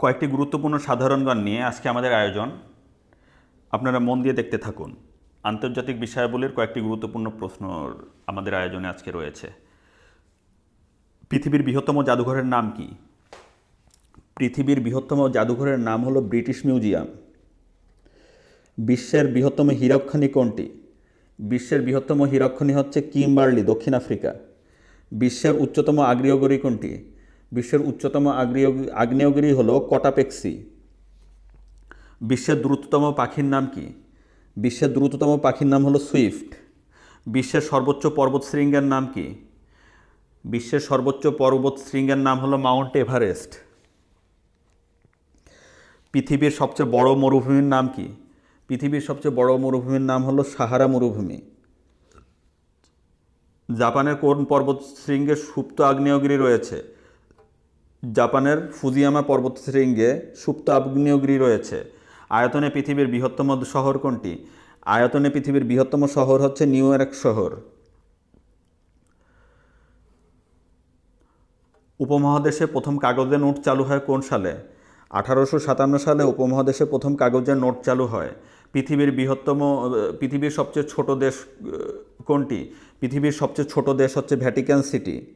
কয়েকটি গুরুত্বপূর্ণ সাধারণ জ্ঞান নিয়ে আজকে আমাদের আয়োজন। আপনারা মন দিয়ে দেখতে থাকুন। আন্তর্জাতিক বিষয়াবলীর কয়েকটি গুরুত্বপূর্ণ প্রশ্ন আমাদের আয়োজনে আজকে রয়েছে। পৃথিবীর বৃহত্তম জাদুঘরের নাম কি? পৃথিবীর বৃহত্তম জাদুঘরের নাম হলো ব্রিটিশ মিউজিয়াম। বিশ্বের বৃহত্তম হীরকখনি কোনটি? বিশ্বের বৃহত্তম হীরকখনি হচ্ছে কিমবার্লি, দক্ষিণ আফ্রিকা। বিশ্বের উচ্চতম আগ্নেয়গিরি কোনটি? বিশ্বের উচ্চতম আগ্নেয় আগ্নেয়গিরি হলো কটাপেক্সি। বিশ্বের দ্রুততম পাখির নাম কি? বিশ্বের দ্রুততম পাখির নাম হলো সুইফট। বিশ্বের সর্বোচ্চ পর্বত শৃঙ্গের নাম কি? বিশ্বের সর্বোচ্চ পর্বত শৃঙ্গের নাম হলো মাউন্ট এভারেস্ট। পৃথিবীর সবচেয়ে বড় মরুভূমির নাম কি? পৃথিবীর সবচেয়ে বড় মরুভূমির নাম হলো সাহারা মরুভূমি। জাপানের কোন পর্বত শৃঙ্গে সুপ্ত আগ্নেয়গিরি রয়েছে? জাপানের ফুজিয়ামা পর্বত শৃঙ্গে সুপ্ত আগ্নেয়গিরি রয়েছে। আয়তনে পৃথিবীর বৃহত্তম শহর কোনটি? আয়তনে পৃথিবীর বৃহত্তম শহর হচ্ছে নিউ ইয়র্ক শহর। উপমহাদেশে প্রথম কাগজের নোট চালু হয় কোন সালে? আঠারোশো সাতান্ন সালে উপমহাদেশে প্রথম কাগজের নোট চালু হয়। পৃথিবীর বৃহত্তম, পৃথিবীর সবচেয়ে ছোট দেশ কোনটি? পৃথিবীর সবচেয়ে ছোট দেশ হচ্ছে ভ্যাটিকান সিটি।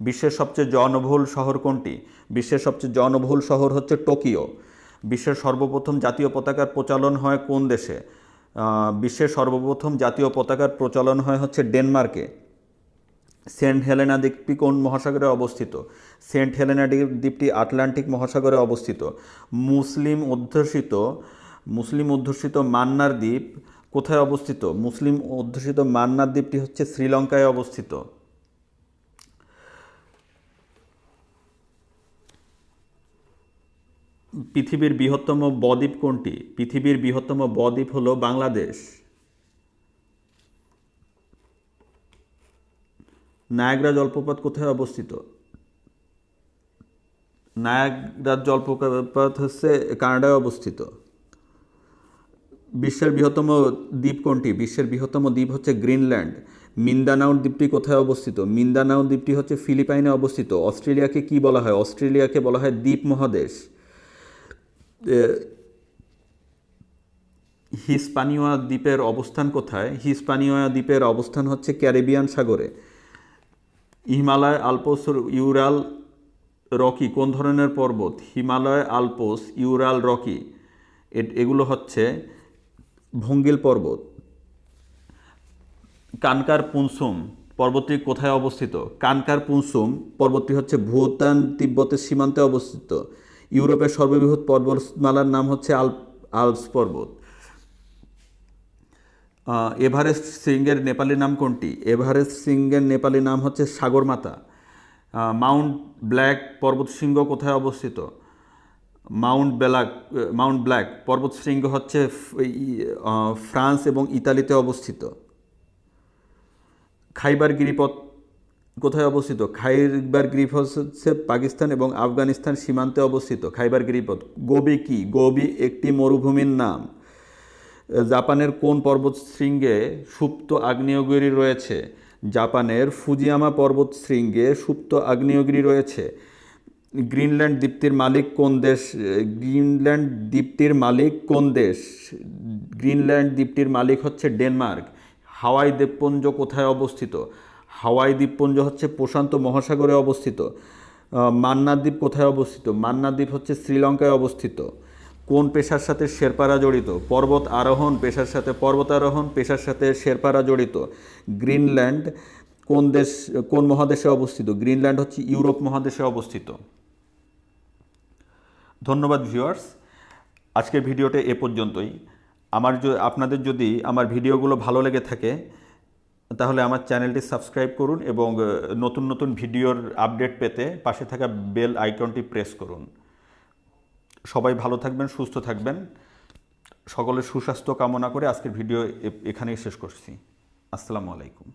বিশ্বের সবচেয়ে জনবহুল শহর কোনটি? বিশ্বের সবচেয়ে জনবহুল শহর হচ্ছে টোকিও। বিশ্বের সর্বপ্রথম জাতীয় পতাকার প্রচলন হয় কোন দেশে? বিশ্বের সর্বপ্রথম জাতীয় পতাকার প্রচলন হয় হচ্ছে ডেনমার্কে। সেন্ট হেলেনা দ্বীপটি কোন মহাসাগরে অবস্থিত? সেন্ট হেলেনা দ্বীপ- দ্বীপটি আটলান্টিক মহাসাগরে অবস্থিত। মুসলিম অধ্যুষিত মুসলিম অধ্যুষিত মান্নার দ্বীপ কোথায় অবস্থিত? মুসলিম অধ্যুষিত মান্নার দ্বীপটি হচ্ছে শ্রীলঙ্কায় অবস্থিত। পৃথিবীর বৃহত্তম বদ্বীপ কোনটি? পৃথিবীর বৃহত্তম বদ্বীপ হলো বাংলাদেশ। নায়াগ্রা জলপ্রপাত কোথায় অবস্থিত? নায়াগ্রা জলপ্রপাত হচ্ছে কানাডায় অবস্থিত। বিশ্বের বৃহত্তম দ্বীপ কোনটি? বিশ্বের বৃহত্তম দ্বীপ হচ্ছে গ্রিনল্যান্ড। মিন্দানাও দ্বীপটি কোথায় অবস্থিত? মিন্দানাও দ্বীপটি হচ্ছে ফিলিপাইনে অবস্থিত। অস্ট্রেলিয়াকে কি বলা হয়? অস্ট্রেলিয়াকে বলা হয় দ্বীপ মহাদেশ। হিসপানিওয়া দ্বীপের অবস্থান কোথায়? হিসপানিওয়া দ্বীপের অবস্থান হচ্ছে ক্যারিবিয়ান সাগরে। হিমালয় আলপোস ইউরাল রকি, কোন ধরনের পর্বত? Himalaya Alps Ural Rocky. এগুলো হচ্ছে ভঙ্গিল পর্বত। কানকার পুনসুম পর্বতটি কোথায় অবস্থিত? কানকার পুনসুম পর্বতটি হচ্ছে ভুটান তিব্বতের সীমান্তে অবস্থিত। ইউরোপের সর্ববৃহৎ পর্বতমালার নাম হচ্ছে আল আলপস পর্বত। এভারেস্ট শৃঙ্গের নেপালি নাম কোনটি? এভারেস্ট শৃঙ্গের নেপালি নাম হচ্ছে সাগরমাতা। মাউন্ট ব্ল্যাক পর্বতশৃঙ্গ কোথায় অবস্থিত? মাউন্ট ব্ল্যাক মাউন্ট ব্ল্যাক পর্বতশৃঙ্গ হচ্ছে ফ্রান্স এবং ইতালিতে অবস্থিত। খাইবার গিরিপথ কোথায় অবস্থিত? খাইবার গিরিপথ হচ্ছে পাকিস্তান এবং আফগানিস্তান সীমান্তে অবস্থিত। খাইবার গিরিপথ গোবি কি? গোবি একটি মরুভূমির নাম। জাপানের কোন পর্বত শৃঙ্গে সুপ্ত আগ্নেয়গিরি রয়েছে? জাপানের ফুজিয়ামা পর্বত শৃঙ্গে সুপ্ত আগ্নেয়গিরি রয়েছে। গ্রিনল্যান্ড দ্বীপটির মালিক কোন দেশ? গ্রিনল্যান্ড দ্বীপটির মালিক কোন দেশ? গ্রিনল্যান্ড দ্বীপটির মালিক হচ্ছে ডেনমার্ক। হাওয়াই দ্বীপপুঞ্জ কোথায় অবস্থিত? হাওয়াই দ্বীপপুঞ্জ হচ্ছে প্রশান্ত মহাসাগরে অবস্থিত। আহ, মান্নার দ্বীপ কোথায় অবস্থিত? মান্নার দ্বীপ হচ্ছে শ্রীলঙ্কায় অবস্থিত। কোন পেশার সাথে শেরপারা জড়িত? পর্বত আরোহণ পেশার সাথে পর্বত আরোহণ পেশার সাথে শেরপারা জড়িত। গ্রিনল্যান্ড কোন দেশ কোন মহাদেশে অবস্থিত? গ্রিনল্যান্ড হচ্ছে ইউরোপ মহাদেশে অবস্থিত। ধন্যবাদ ভিউয়ার্স। আজকের ভিডিওটা এ পর্যন্তই। আমার আপনাদের যদি আমার ভিডিওগুলো ভালো লেগে থাকে তাহলে আমার চ্যানেলটি সাবস্ক্রাইব করুন এবং নতুন নতুন ভিডিওর আপডেট পেতে পাশে থাকা বেল আইকনটি প্রেস করুন। সবাই ভালো থাকবেন, সুস্থ থাকবেন। সকলের সুস্বাস্থ্য কামনা করে আজকের ভিডিও এখানেই শেষ করছি। আসসালামু আলাইকুম।